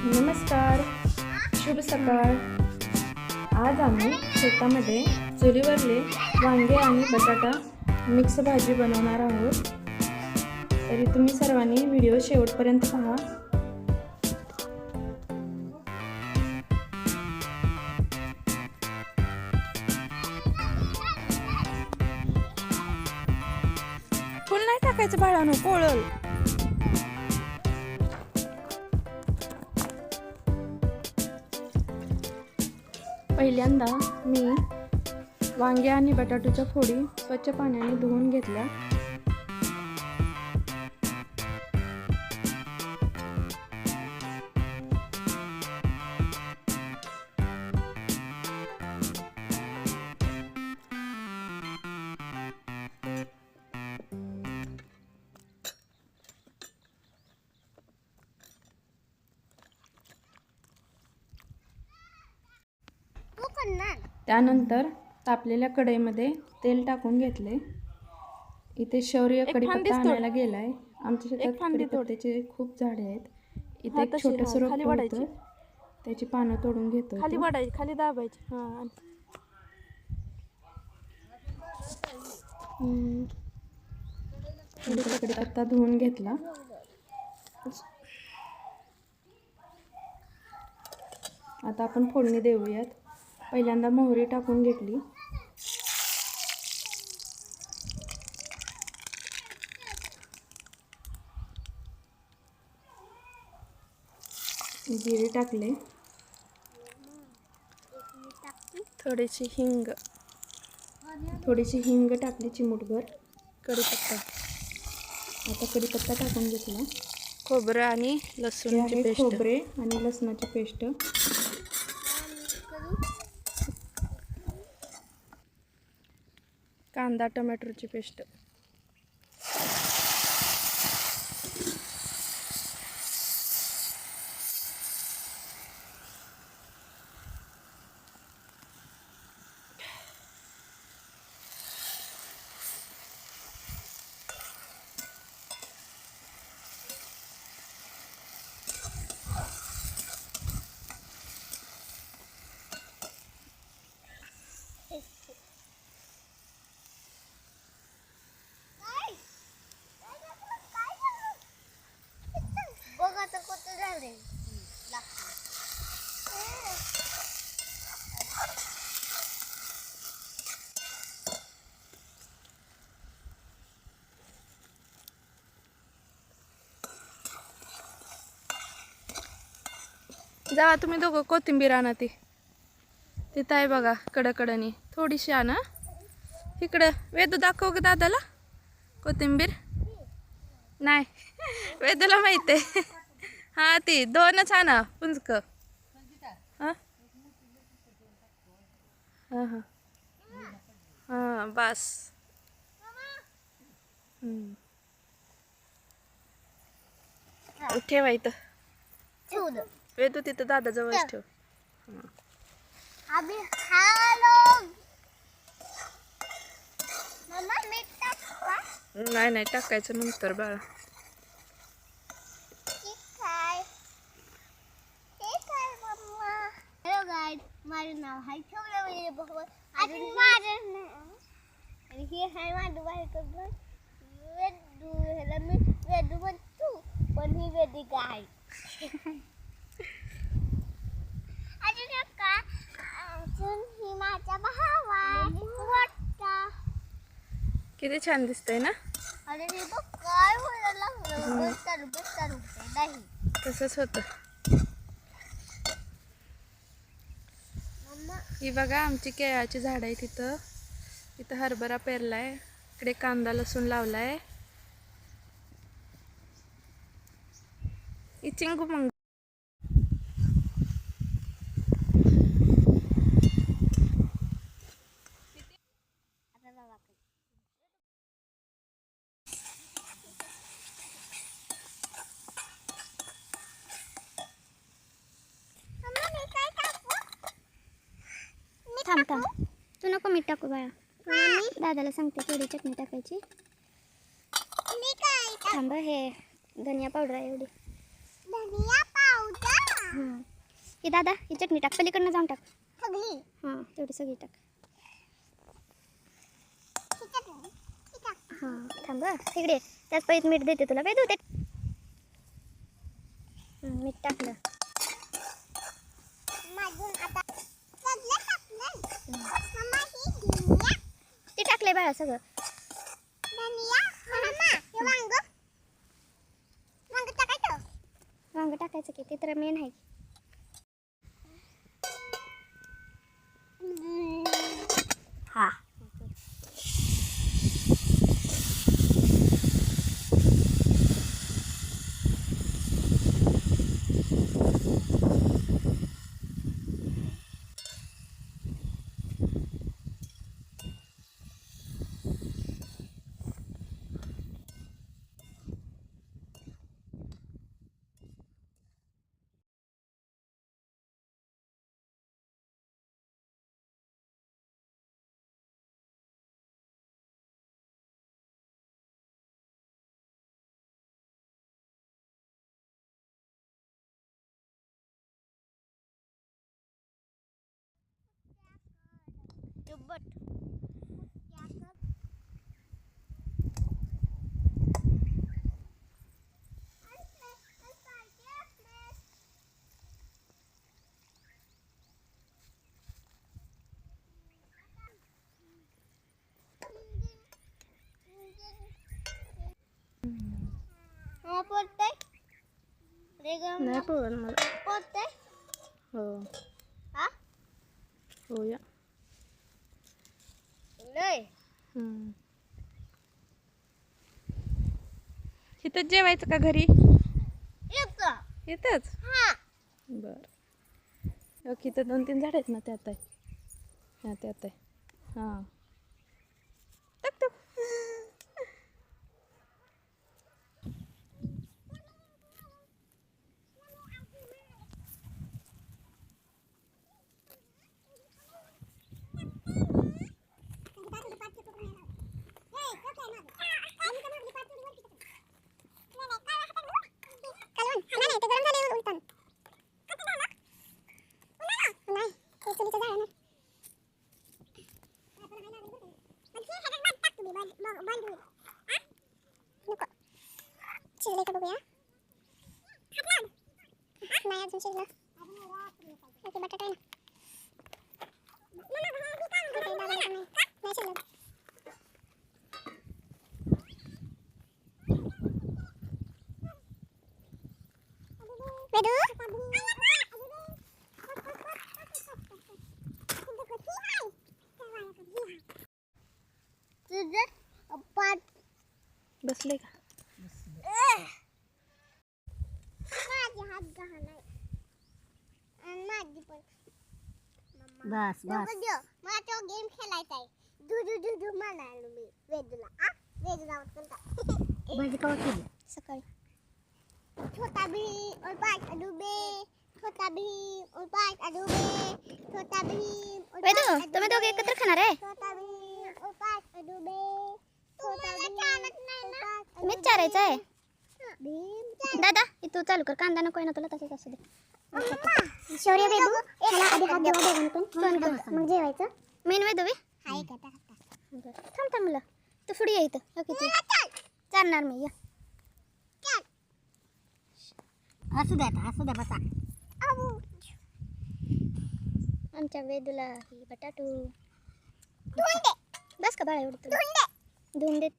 नमस्कार. शुभ सकाळ. आज आम्ही शेतामध्ये चुलीवरले वांगे आणि बटाटा मिक्स भाजी बनवणार आहोत. तरी तुम्ही सर्वांनी व्हिडिओ शेवटपर्यंत पहा. फुल नाही टाकायचं बाळानो कोळल. पहिल्यांदा मी वांगे आणि बटाटूच्या फोडी स्वच्छ पाण्याने धुवून घेतल्या. त्यानंतर तापलेल्या कढईमध्ये तेल टाकून घेतले. इथे शौर्य तोड. आणायला गेलाय. आमच्या शेतात. कडीपत्त्याचे खूप झाडे आहेत. इथे एक छोटस रोप. होतं त्याची पानं तोडून घेतो खाली वाढायची खाली दाबायची. हा धुवून घेतला. आता आपण फोडणी देऊयात. पहिल्यांदा मोहरी टाकून घेतली. जिरे टाकले. थोडीशी हिंग. थोडीशी हिंग टाकली चिमूटभर. कढीपत्ता. आता कढीपत्ता टाकून घेतला. खोबरं आणि पेस्ट. खोबरे आणि लसणाची पेस्ट. कांदा टमॅटोची पेस्ट बघ आता कुठं झाले जावा तुम्ही दोघं कोथिंबीर आणा ती. तिथं आहे बघा कडकडनी थोडीशी आणा. इकडं वेदू दाखव ग दादाला. कोथिंबीर. नाही वेदूला माहिती आहे. हां ती दोनच आणा पुंजक. हां? हां हां. हां बस. हम्म. ठेवा ठेवू दे वेदू तिथं ठेव. अभी मीठ टाक का? नाही नाही टाकायचं नंतर बाळा. ठीक आहे ठीक आहे मम्मा? हॅलो गाईड माझं नाव आहे ठेवलं बघ आणि माझं नाव. आणि हे आहे माझं वेदू ह्याला मी वेदू म्हणतो पण ही वेदिका आहे अजून एक का अजून ही माझा भावा मोठा किती छान दिसतंय ना? अरे हे बघ काय व्हायला लागलं? बसताना बसताना होते नाही. तसंच होतं. ही बघा आमची केळाची झाड आहे तिथं इथं हरभरा पेरलाय. इकडे कांदा लसूण लावलाय. ही चिंगू मग आता बाबा थांब थांब तू नको मीठ टाकू बाळा. दादाला सांगते थोडी चटणी टाकायची? थांब हे धनिया पावडर आहे एवढी. ही. दादा ही चटणी टाक पलीकडनं जाऊन टाक. सगळी? हां तेवढी सगळी टाक. ही थांब. तिकडे. त्याच पळीत मीठ देते तुला. ते हं, मीठ टाकलं मागून आता सगळं टाकलंय. मम्मा ही धनिया टाकलंय बाळा सगळं. वांग. टाकायचं? की ते तर मेन आहे हा दुब्बट हा पोचतंय रे गं नाही पोळण मला पोचतंय हो हा हो या लय हम्म. इथंच जेवायचं का घरी? येतो इथंच? हा. बर. ओके इथं दोन तीन झाड आहेत ना त्यात आहे. हां त्यात आहे. हां टक टक शिजले का बघूया नाही अजून शिजलं ओके बटाटा आहे ना ओके, दादाला पण नाही. नाही शिजलं वेदू तुझं पाठ बसले का माझे हात गहाण आहे आणि माझी पण बस बस. मला तो गेम खेळायचा आहे. दुदू दुदू म्हणालो मी. वेदूला आ? वेदूला उचलता भाजी कवा केली सकाळी. छोटा भीम और पाँच अडूबे. छोटा भीम और पाँच अडूबे. छोटा भीम और वेदू तुम्ही दोघे एकत्र खाणार आहे? छोटा भीम और पाँच अडूबे छोटा भीम और पाँच मीच चारायचं आहे. भीम. दादा इथं चालू कर. कांदा नको आहे ना तुला तसंच असू दे. शौर्य वेदू ह्याला आधी हात देवा दोघांनी पण. मग जेवायचं. मेन वेदू वे हाय का. बरं थांब थांब मुलं. तू पुढे ये इथं. किती चल, चालणार मी या. असू द्या आता असू द्या बसा. आमच्या वेदूला ही बटाटू. बस का बाळा एवढं. धुवून देते.